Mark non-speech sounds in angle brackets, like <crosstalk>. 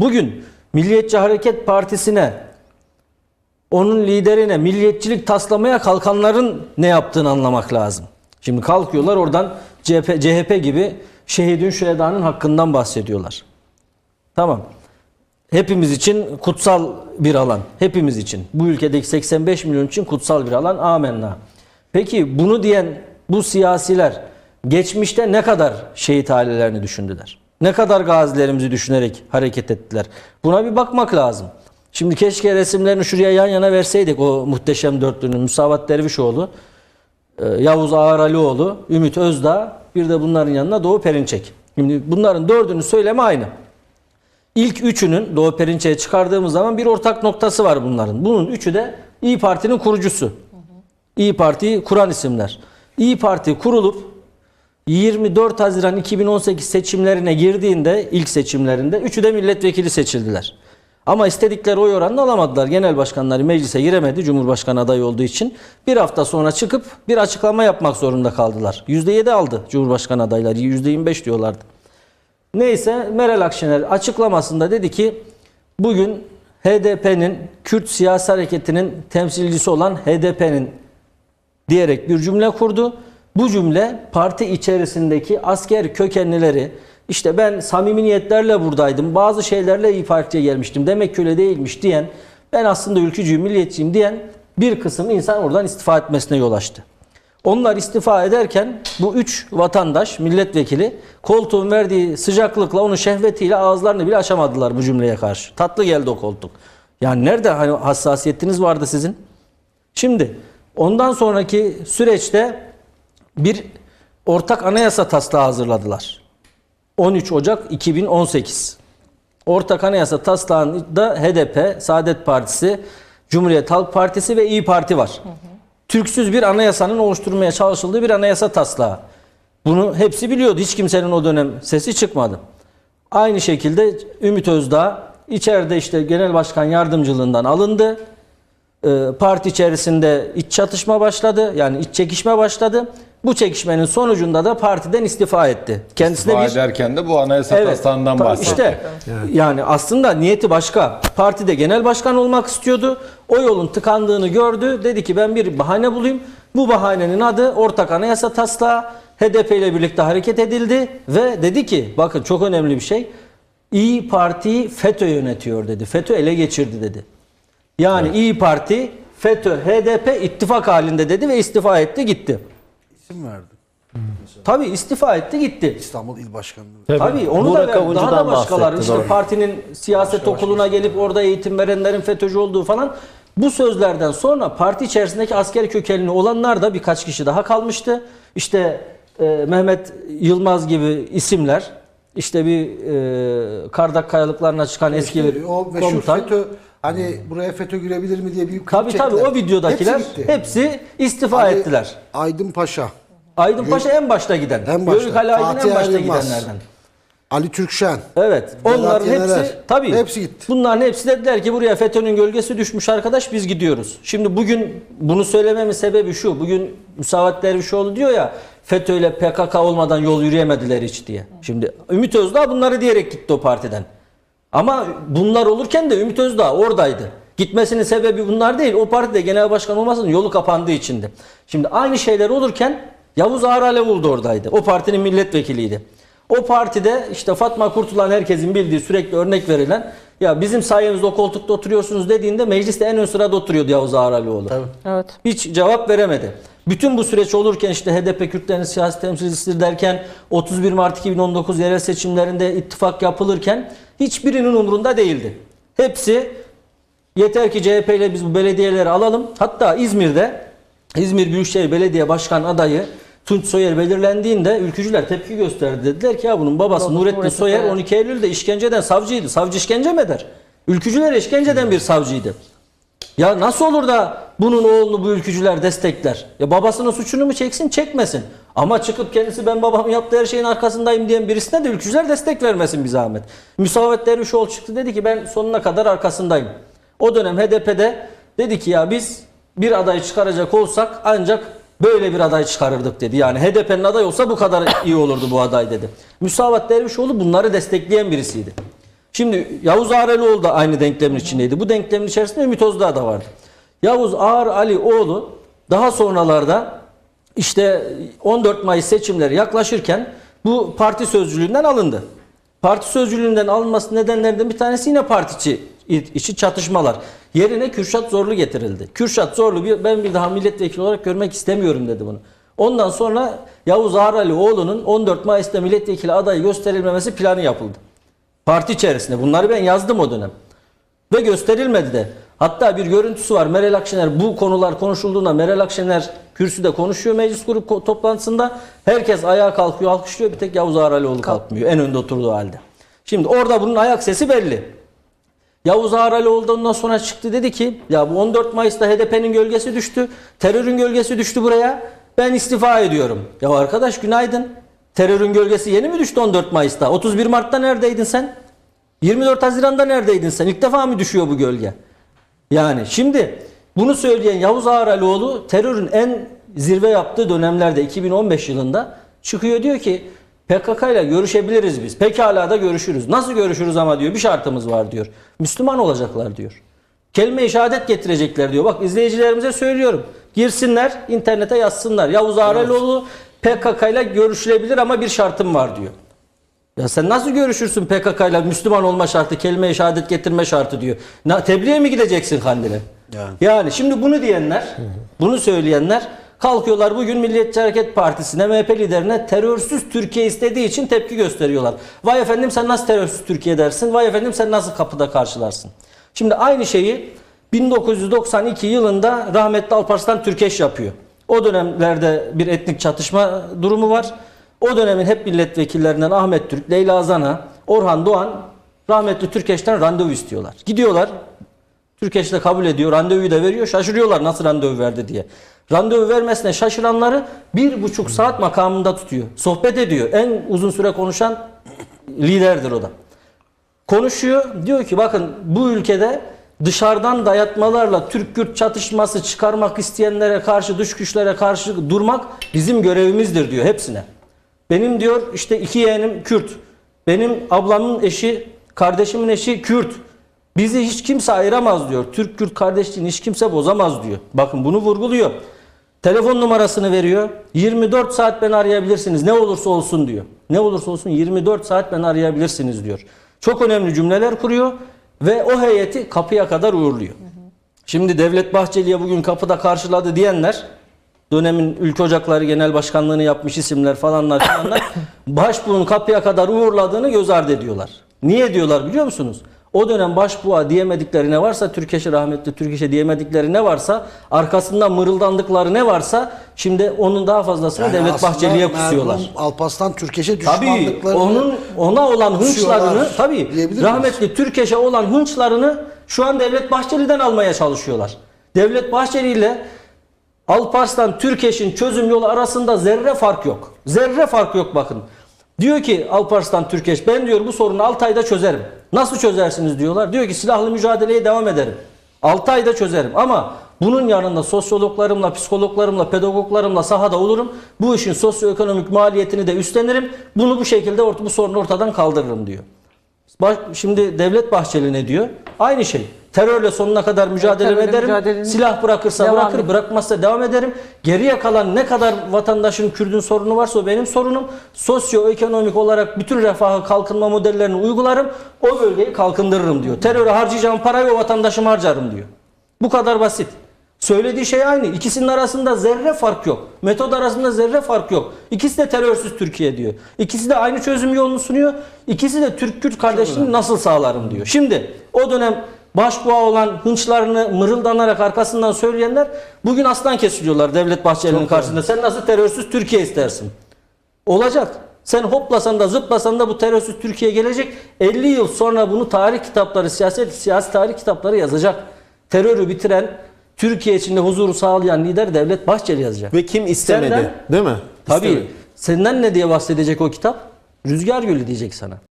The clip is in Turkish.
Bugün Milliyetçi Hareket Partisi'ne onun liderine milliyetçilik taslamaya kalkanların ne yaptığını anlamak lazım. Şimdi kalkıyorlar oradan CHP, CHP gibi şehidin şühedanın hakkından bahsediyorlar. Tamam. Hepimiz için kutsal bir alan. Hepimiz için. Bu ülkedeki 85 milyon için kutsal bir alan. Amenna. Peki bunu diyen bu siyasiler geçmişte ne kadar şehit ailelerini düşündüler? Ne kadar gazilerimizi düşünerek hareket ettiler? Buna bir bakmak lazım. Şimdi keşke resimlerini şuraya yan yana verseydik o muhteşem dörtlünün. Musavat Dervişoğlu, e, Yavuz Ağaralioğlu, Ümit Özdağ, bir de bunların yanına Doğu Perinçek. Şimdi bunların dördünün söylemi aynı. İlk üçünün Doğu Perinçek'e çıkardığımız zaman bir ortak noktası var bunların. Bunun üçü de İyi Parti'nin kurucusu. İyi Parti'yi kuran isimler. İyi Parti kurulup 24 Haziran 2018 seçimlerine girdiğinde ilk seçimlerinde üçü de milletvekili seçildiler. Ama istedikleri oy oranını alamadılar. Genel başkanları meclise giremedi Cumhurbaşkanı adayı olduğu için. Bir hafta sonra çıkıp bir açıklama yapmak zorunda kaldılar. %7 aldı Cumhurbaşkanı adayları. %25 diyorlardı. Neyse Meral Akşener açıklamasında dedi ki bugün HDP'nin Kürt siyasi hareketinin temsilcisi olan HDP'nin diyerek bir cümle kurdu. Bu cümle parti içerisindeki asker kökenlileri işte ben samimi niyetlerle buradaydım. Bazı şeylerle iyi Parti'ye gelmiştim. Demek ki öyle değilmiş diyen ben aslında ülkücüyüm, milliyetçiyim diyen bir kısım insan oradan istifa etmesine yol açtı. Onlar istifa ederken bu üç vatandaş, milletvekili koltuğun verdiği sıcaklıkla onun şehvetiyle ağızlarını bile açamadılar bu cümleye karşı. Tatlı geldi o koltuk. Yani nerede hani hassasiyetiniz vardı sizin? Şimdi ondan sonraki süreçte bir ortak anayasa taslağı hazırladılar. 13 Ocak 2018. Ortak anayasa taslağında HDP, Saadet Partisi, Cumhuriyet Halk Partisi ve İyi Parti var. Türksüz bir anayasanın oluşturulmaya çalışıldığı bir anayasa taslağı. Bunu hepsi biliyordu. Hiç kimsenin o dönem sesi çıkmadı. Aynı şekilde Ümit Özdağ içeride işte genel başkan yardımcılığından alındı. Ee, parti içerisinde iç çatışma başladı. Yani iç çekişme başladı. Bu çekişmenin sonucunda da partiden istifa etti. Kendisine İstifa bir ederken de bu anayasa Evet. taslağından bahsetti. İşte yani aslında niyeti başka. Partide genel başkan olmak istiyordu. O yolun tıkandığını gördü. Dedi ki ben bir bahane bulayım. Bu bahanenin adı ortak anayasa taslağı. HDP ile birlikte hareket edildi ve dedi ki bakın çok önemli bir şey. İyi Parti FETÖ yönetiyor dedi. FETÖ ele geçirdi dedi. Yani İyi Parti, FETÖ, HDP ittifak halinde dedi ve istifa etti gitti. İsim verdi. Tabii istifa etti gitti. İstanbul İl Başkanlığı. Tabii onu Burak da daha da başkaları bahsetti, işte doğru. partinin siyaset okuluna gelip orada eğitim verenlerin FETÖ'cü olduğu falan bu sözlerden sonra parti içerisindeki asker kökenli olanlar da birkaç kişi daha kalmıştı. İşte e, Mehmet Yılmaz gibi isimler işte bir e, Kardak kayalıklarına çıkan eski bir o meşhur komutan. FETÖ hani buraya FETÖ girebilir mi diye bir klip Tabii tabii çektiler. o videodakiler Hepsi hepsi, istifa Ali ettiler. Aydın Paşa, Aydın Paşa en başta giden. En başta. Yörük Ali Aydın en Fatih başta Yılmaz. gidenlerden. Ali Türkşen. Evet. Vedat Onların Yenerer. hepsi tabii. Hepsi gitti. Bunların hepsi dediler ki buraya FETÖ'nün gölgesi düşmüş arkadaş biz gidiyoruz. Şimdi bugün bunu söylememin sebebi şu. Bugün Müsavat Dervişoğlu diyor ya FETÖ ile PKK olmadan yol yürüyemediler hiç diye. Şimdi Ümit Özdağ bunları diyerek gitti o partiden. Ama bunlar olurken de Ümit Özdağ oradaydı. Gitmesinin sebebi bunlar değil. O partide genel başkan olmasının yolu kapandığı içindi. Şimdi aynı şeyler olurken Yavuz Ağralioğlu da oradaydı. O partinin milletvekiliydi. O partide işte Fatma Kurtulan herkesin bildiği sürekli örnek verilen ya bizim sayemizde o koltukta oturuyorsunuz dediğinde mecliste en ön sırada oturuyordu Yavuz Ağralioğlu. Evet. Hiç cevap veremedi. Bütün bu süreç olurken işte HDP Kürtlerin siyasi temsilcisi derken 31 Mart 2019 yerel seçimlerinde ittifak yapılırken hiçbirinin umurunda değildi. Hepsi yeter ki CHP ile biz bu belediyeleri alalım. Hatta İzmir'de İzmir Büyükşehir Belediye Başkan adayı Tunç Soyer belirlendiğinde ülkücüler tepki gösterdi. Dediler ki ya bunun babası Babası Nurettin Nurettin Soyer Soyer. 12 Eylül'de işkenceden savcıydı. Savcı işkence mi eder? Ülkücüler işkenceden bir savcıydı. Ya nasıl olur da bunun oğlunu bu ülkücüler destekler? Ya babasının suçunu mu çeksin çekmesin. Ama çıkıp kendisi ben babamın yaptığı her şeyin arkasındayım diyen birisine de ülkücüler destek vermesin bir zahmet. Müsavat Dervişoğlu çıktı dedi ki ben sonuna kadar arkasındayım. O dönem HDP'de dedi ki ya biz bir aday çıkaracak olsak ancak böyle bir aday çıkarırdık dedi. Yani HDP'nin aday olsa bu kadar iyi olurdu bu aday dedi. Müsavat Dervişoğlu bunları destekleyen birisiydi. Şimdi Yavuz Ağralioğlu da aynı denklemin içindeydi. Bu denklemin içerisinde Ümit Özdağ da vardı. Yavuz Ağar Alioğlu daha sonralarda işte 14 Mayıs seçimleri yaklaşırken bu parti sözcülüğünden alındı. Parti sözcülüğünden alınması nedenlerinden bir tanesi yine partiçi içi çatışmalar. Yerine Kürşat Zorlu getirildi. Kürşat Zorlu bir- ben bir daha milletvekili olarak görmek istemiyorum dedi bunu. Ondan sonra Yavuz Ağralioğlu'nun 14 Mayıs'ta milletvekili adayı gösterilmemesi planı yapıldı. Parti içerisinde. Bunları ben yazdım o dönem. Ve gösterilmedi de. Hatta bir görüntüsü var. Meral Akşener bu konular konuşulduğunda Meral Akşener kürsüde konuşuyor meclis grup toplantısında. Herkes ayağa kalkıyor, alkışlıyor. Bir tek Yavuz Ağralioğlu kalkmıyor. En önde oturduğu halde. Şimdi orada bunun ayak sesi belli. Yavuz Ağralioğlu da ondan sonra çıktı dedi ki ya bu 14 Mayıs'ta HDP'nin gölgesi düştü. Terörün gölgesi düştü buraya. Ben istifa ediyorum. Ya arkadaş günaydın. Terörün gölgesi yeni mi düştü 14 Mayıs'ta? 31 Mart'ta neredeydin sen? 24 Haziran'da neredeydin sen? İlk defa mı düşüyor bu gölge? Yani şimdi bunu söyleyen Yavuz Ağralioğlu terörün en zirve yaptığı dönemlerde 2015 yılında çıkıyor diyor ki PKK ile görüşebiliriz biz. Pekala da görüşürüz. Nasıl görüşürüz ama diyor bir şartımız var diyor. Müslüman olacaklar diyor. Kelime-i şehadet getirecekler diyor. Bak izleyicilerimize söylüyorum. Girsinler internete yazsınlar. Yavuz Ağralioğlu PKK ile görüşülebilir ama bir şartım var diyor. Ya sen nasıl görüşürsün PKK ile Müslüman olma şartı, kelime-i şehadet getirme şartı diyor. Na, tebliğe mi gideceksin Kandil'e? Yani. Yani şimdi bunu diyenler, bunu söyleyenler kalkıyorlar bugün Milliyetçi Hareket Partisi'ne, MHP liderine terörsüz Türkiye istediği için tepki gösteriyorlar. Vay efendim sen nasıl terörsüz Türkiye dersin? Vay efendim sen nasıl kapıda karşılarsın? Şimdi aynı şeyi 1992 yılında rahmetli Alparslan Türkeş yapıyor. O dönemlerde bir etnik çatışma durumu var. O dönemin hep milletvekillerinden Ahmet Türk, Leyla Zana, Orhan Doğan rahmetli Türkeş'ten randevu istiyorlar. Gidiyorlar. Türkeş de kabul ediyor. Randevuyu da veriyor. Şaşırıyorlar nasıl randevu verdi diye. Randevu vermesine şaşıranları bir buçuk saat makamında tutuyor. Sohbet ediyor. En uzun süre konuşan liderdir o da. Konuşuyor. Diyor ki bakın bu ülkede dışarıdan dayatmalarla Türk-Kürt çatışması çıkarmak isteyenlere karşı, dış güçlere karşı durmak bizim görevimizdir diyor hepsine. Benim diyor işte iki yeğenim Kürt. Benim ablamın eşi, kardeşimin eşi Kürt. Bizi hiç kimse ayıramaz diyor. Türk-Kürt kardeşliğini hiç kimse bozamaz diyor. Bakın bunu vurguluyor. Telefon numarasını veriyor. 24 saat beni arayabilirsiniz. Ne olursa olsun diyor. Ne olursa olsun 24 saat beni arayabilirsiniz diyor. Çok önemli cümleler kuruyor ve o heyeti kapıya kadar uğurluyor. Şimdi Devlet Bahçeli'ye bugün kapıda karşıladı diyenler dönemin Ülke Ocakları Genel Başkanlığını yapmış isimler falanlar falanlar <coughs> başbuğun kapıya kadar uğurladığını göz ardı ediyorlar. Niye diyorlar biliyor musunuz? O dönem başbuğa diyemedikleri ne varsa Türkeş'e rahmetli Türkeş'e diyemedikleri ne varsa arkasından mırıldandıkları ne varsa şimdi onun daha fazlasını Yani Devlet Bahçeli'ye kusuyorlar. Alparslan Türkeş'e Tabii düşmanlıklarını onun ona olan hınçlarını tabii rahmetli Türkeş'e olan hınçlarını şu an Devlet Bahçeli'den almaya çalışıyorlar. Devlet Bahçeli ile Alparslan Türkeş'in çözüm yolu arasında zerre fark yok. Zerre fark yok bakın. Diyor ki Alparslan Türkeş ben diyor bu sorunu 6 ayda çözerim. Nasıl çözersiniz diyorlar. Diyor ki silahlı mücadeleye devam ederim. 6 ayda çözerim ama bunun yanında sosyologlarımla, psikologlarımla, pedagoglarımla sahada olurum. Bu işin sosyoekonomik maliyetini de üstlenirim. Bunu bu şekilde bu sorunu ortadan kaldırırım diyor. Şimdi Devlet Bahçeli ne diyor? Aynı şey. Terörle sonuna kadar mücadele terörle ederim. mücadelenin Silah bırakırsa devam bırakır, bırakmazsa devam ederim. Geriye kalan ne kadar vatandaşın Kürdün sorunu varsa o benim sorunum. Sosyoekonomik olarak bütün refahı kalkınma modellerini uygularım. O bölgeyi kalkındırırım diyor. Teröre harcayacağım parayı o vatandaşıma harcarım diyor. Bu kadar basit. Söylediği şey aynı. İkisinin arasında zerre fark yok. Metod arasında zerre fark yok. İkisi de terörsüz Türkiye diyor. İkisi de aynı çözüm yolunu sunuyor. İkisi de Türk-Kürt kardeşliğini nasıl sağlarım diyor. Şimdi o dönem başbuğa olan hınçlarını mırıldanarak arkasından söyleyenler bugün aslan kesiliyorlar Devlet Bahçeli'nin karşısında. Sen nasıl terörsüz Türkiye istersin? Olacak. Sen hoplasan da zıplasan da bu terörsüz Türkiye gelecek. 50 yıl sonra bunu tarih kitapları, siyaset siyasi tarih kitapları yazacak. Terörü bitiren, Türkiye içinde huzuru sağlayan lider Devlet Bahçeli yazacak. Ve kim istemedi? Senden- değil mi? Tabii. İstemedi. Senden ne diye bahsedecek o kitap? Rüzgar Gölü diyecek sana.